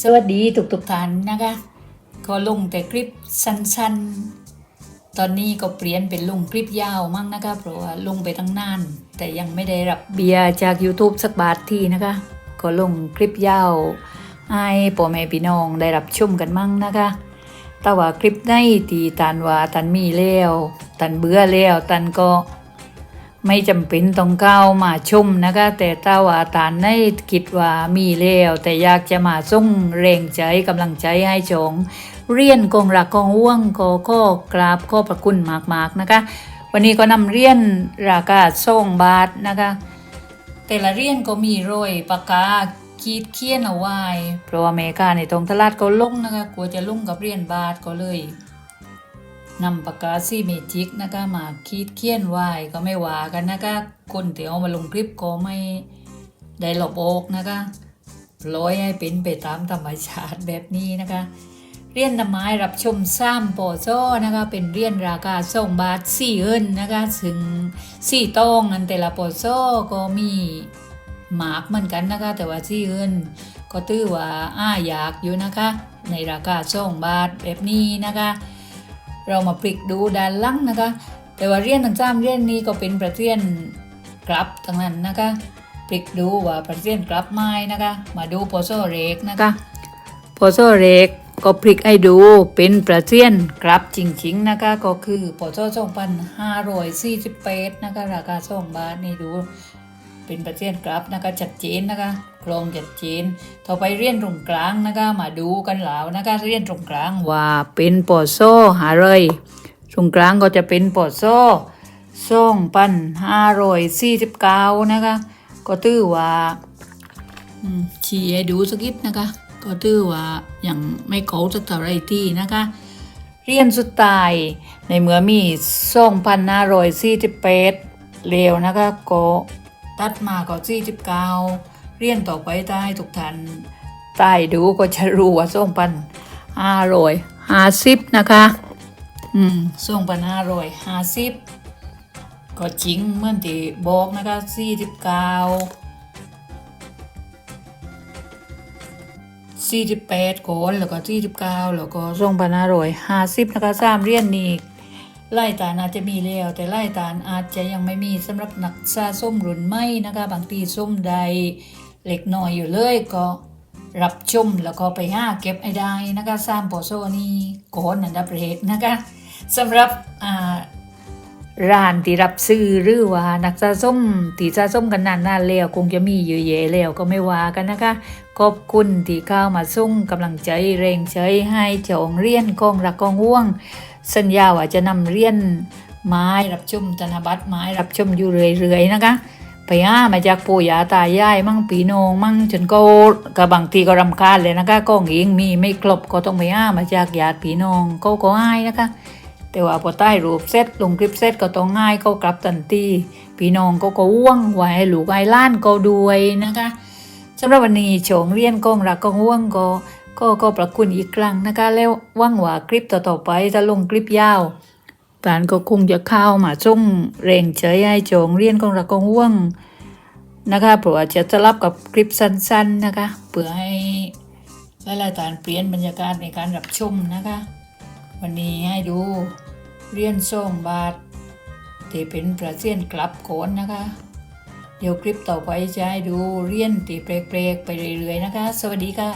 สวัสดีทุกๆท่านนะคะ ก็ลงแต่คลิปสั้นๆ ตอนนี้ก็เปลี่ยนเป็นลงคลิปยาวมั่งนะคะเพราะว่าลงไปตั้งนาน แต่ยังไม่ได้รับเบียร์จาก YouTube สักบาทที่นะคะ ก็ลงคลิปยาวให้พ่อแม่พี่น้องได้รับชมกันมั่งนะคะ แต่ว่าคลิปในที่ตันว่าตันมีแล้วตันเบื่อแล้วตันก็ ไม่จำเป็นต้องก้ามาชมนะคะ แต่ถ้าว่าตานในคิดว่ามีแล้วแต่อยากจะมาส่งแรงใจกำลังใจให้จงเรียนกองรักกองว่วงก็ก็กราบก็ประคุณมากๆนะคะ วันนี้ก็นำเรียนราคาส่งบาทนะคะ แต่ละเรียนก็มีโรยปากกาขีดเขียนเอาไว้เพราะว่าเมกาในตรงตลาดก็ลงนะคะกลัวจะลงกับเรียนบาทก็เลย นำปากกาซีเมจิกนะคะมาขีดเขียนไว้ก็ไม่ว่ากันนะคะคนที่เอามาลงคลิปก็ไม่ได้หลบออกนะคะร้อยให้เป็นไปตามธรรมชาติแบบนี้นะคะเรียนดำไม้รับชมซ้ำปอโซนะคะเป็นเรียนราคาสองบาทสี่เอินนะคะถึงสี่ตองอันแต่ละปอโซก็มีหมากเหมือนกันนะคะ แต่ว่าสี่เอินก็ตื้อว่าอ้าอยากอยู่นะคะ ในราคาสองบาทแบบนี้นะคะ เรามาพลิกดูด้านล่างนะคะ แต่ว่าเรียนทั้งสามเรียนนี้ก็เป็นประเทศกลับทั้งนั้นนะคะพลิกดูว่าประเทศกลับไม้นะคะ มาดูปอโซเรกนะคะโพโซเรกก็พลิกให้ดูเป็นประเซียนกลับจริงๆนะคะก็คือพอโซสองพันห้าร้อยสี่สิบแปดนะคะราคาสองบาทนี่ดู เป็นประเซียนกลับนะคะชัดเจนนะคะกรงชัดเจนต่อไปเรียนตรงกลางนะคะมาดูกันแล้วนะคะเรียนตรงกลางว่าเป็นปอโซหาเลยตรงกลางก็จะเป็นปอโซสองพันห้าร้อยสี่สิบเก้านะคะก็ตื้อว่าอืมชี้ให้ดูสักนิดนะคะ ก็ถือว่าอย่างไม่เก่าสักเท่าไรที่นะคะเรียนสุดตายในเมื่อมีส่งพันห้าร้อยสี่สิบแปดเร็วนะคะก็ ตัดมาก็สี่สิบเก้าเรียนต่อไปได้ทุกท่านใต้ดูก็จะรู้ว่าส่งพันห้าร้อยห้าสิบนะคะ อืมส่งพันห้าร้อยห้าสิบก็จริงเหมื่อนที่บอกนะคะสี่สิบเก้าสี่สิบแปดก่อนแล้วก็สี่สิบเก้าแล้วก็สองพันห้าร้อยห้าสิบนะคะสามเหรียญนี้ ไล่ตาลอาจจะมีแล้วแต่ไล่ตาลอาจจะยังไม่มีสำหรับนักสะสมรุ่นใหม่นะคะ บางทีส้มใดเล็กน้อยอยู่เลยก็รับชมแล้วก็ไปห้าเก็บให้ได้นะคะสร้ามปอโซนี่ก่อนอันดับแรกนะคะสำหรับอ่าร้านที่รับซื้อหรือว่านักสะสมที่สะสมกันนานๆแล้วคงจะมีเยอะแยะแล้วก็ไม่ว่ากันนะคะ ขอบคุณที่เข้ามาส่งกำลังใจแรงใจให้เจาองเรียนกองรักกองห่วง สัญญาว่าจะนำเรียนไม้รับชมธนบัตรไม้รับชมอยู่เรื่อยๆนะคะไปห้ามาจากปู่ย่าตายายมั่งปีโนงมั่งจนก็กับบางทีก็รำคาญเลยนะคะกองเองมีไม่ครบก็ต้องไปห้ามาจากญาติพี่น้องก็ก็ให้นะคะ แต่ว่าพอใต้รูปเซตลงคลิปเซตก็ต้องง่ายก็กลับทันทีพี่น้องก็ก็ว่วงไว้ให้ลูกไอ้ล้านก็ด้วยนะคะ สำหรับวันนี้โฉงเรียนกองรักกองว่วงก็ก็ก็ประคุณอีกครั้งนะคะ แล้วว่างหว่าคลิปต่อๆไปจะลงคลิปยาวตานก็คงจะเข้ามาส่งแรงใจให้โฉงเรียนกองรักกองว่วงนะคะเพราะว่าจะสลับกับคลิปสั้นๆนะคะเพื่อให้หลายๆตานเปลี่ยนบรรยากาศในการรับชมนะคะ วันนี้ให้ดูเรียนส่งบาทที่เป็นประเซียนกลับโขนนะคะ เดี๋ยวคลิปต่อไปจะให้ดูเรียนตีเปรกๆไปเรื่อยๆนะคะ สวัสดีค่ะ